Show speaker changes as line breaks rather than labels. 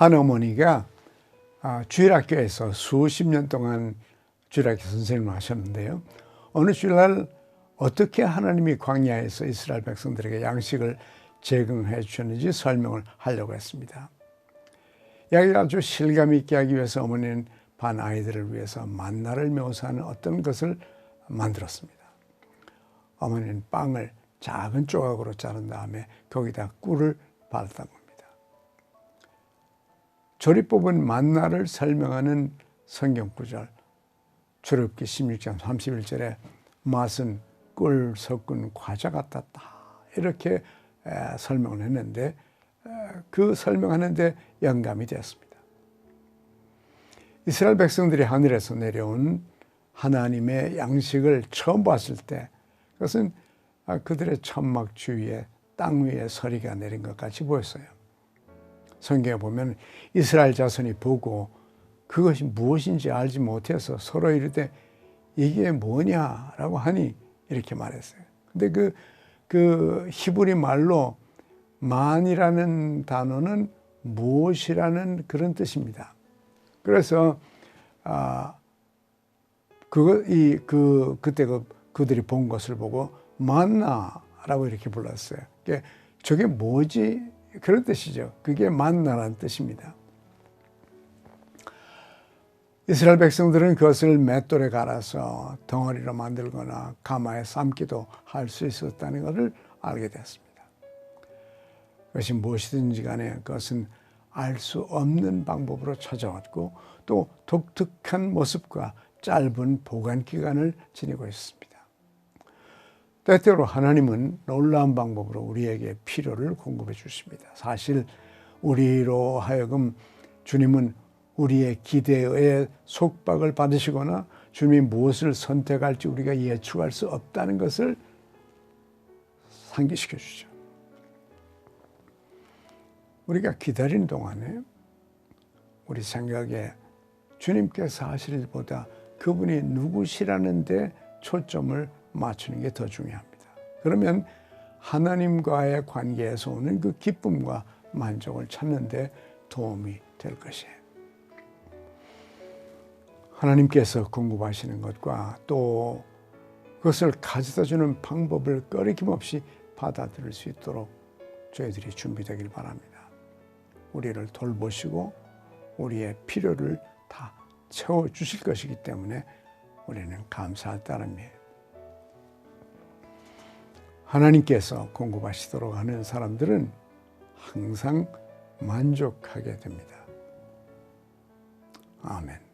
한 어머니가 아, 주일학교에서 수십 년 동안 주일학교 선생님을 하셨는데요. 어느 주일날 어떻게 하나님이 광야에서 이스라엘 백성들에게 양식을 제공해 주셨는지 설명을 하려고 했습니다. 이야기를 아주 실감 있게 하기 위해서 어머니는 반 아이들을 위해서 만나를 묘사하는 어떤 것을 만들었습니다. 어머니는 빵을 작은 조각으로 자른 다음에 거기다 꿀을 겁니다. 조리 뽑은 만나를 설명하는 성경 구절 출애굽기 16장 31절에 맛은 꿀 섞은 과자 같았다 이렇게 설명을 했는데 그 설명하는데 영감이 되었습니다. 이스라엘 백성들이 하늘에서 내려온 하나님의 양식을 처음 봤을 때 그것은 그들의 천막 주위에 땅 위에 서리가 내린 것 같이 보였어요. 성경에 보면 이스라엘 자손이 보고 그것이 무엇인지 알지 못해서 서로 이르되 이게 뭐냐라고 하니 이렇게 말했어요. 근데 그, 그 히브리 말로 만이라는 단어는 무엇이라는 그런 뜻입니다. 그래서, 아, 그거, 이, 그, 그때 그, 그들이 본 것을 보고 만나라고 이렇게 불렀어요. 저게 뭐지? 그런 뜻이죠. 그게 만나라는 뜻입니다. 이스라엘 백성들은 그것을 맷돌에 갈아서 덩어리로 만들거나 가마에 삶기도 할 수 있었다는 것을 알게 됐습니다. 그것이 무엇이든지 간에 그것은 알 수 없는 방법으로 찾아왔고 또 독특한 모습과 짧은 보관 기간을 지니고 있습니다. 때때로 하나님은 놀라운 방법으로 우리에게 필요를 공급해 주십니다. 사실 우리로 하여금 주님은 우리의 기대에 속박을 받으시거나 주님이 무엇을 선택할지 우리가 예측할 수 없다는 것을 상기시켜 주죠. 우리가 기다리는 동안에 우리 생각에 주님께서 하실 일보다 그분이 누구시라는 데 초점을 맞추는 게 더 중요합니다. 그러면 하나님과의 관계에서 오는 그 기쁨과 만족을 찾는데 도움이 될 것이에요. 하나님께서 공급하시는 것과 또 그것을 가져다 주는 방법을 꺼리낌 없이 받아들일 수 있도록 저희들이 준비되길 바랍니다. 우리를 돌보시고 우리의 필요를 다 채워 주실 것이기 때문에 우리는 감사할 따름이에요. 하나님께서 공급하시도록 하는 사람들은 항상 만족하게 됩니다. 아멘.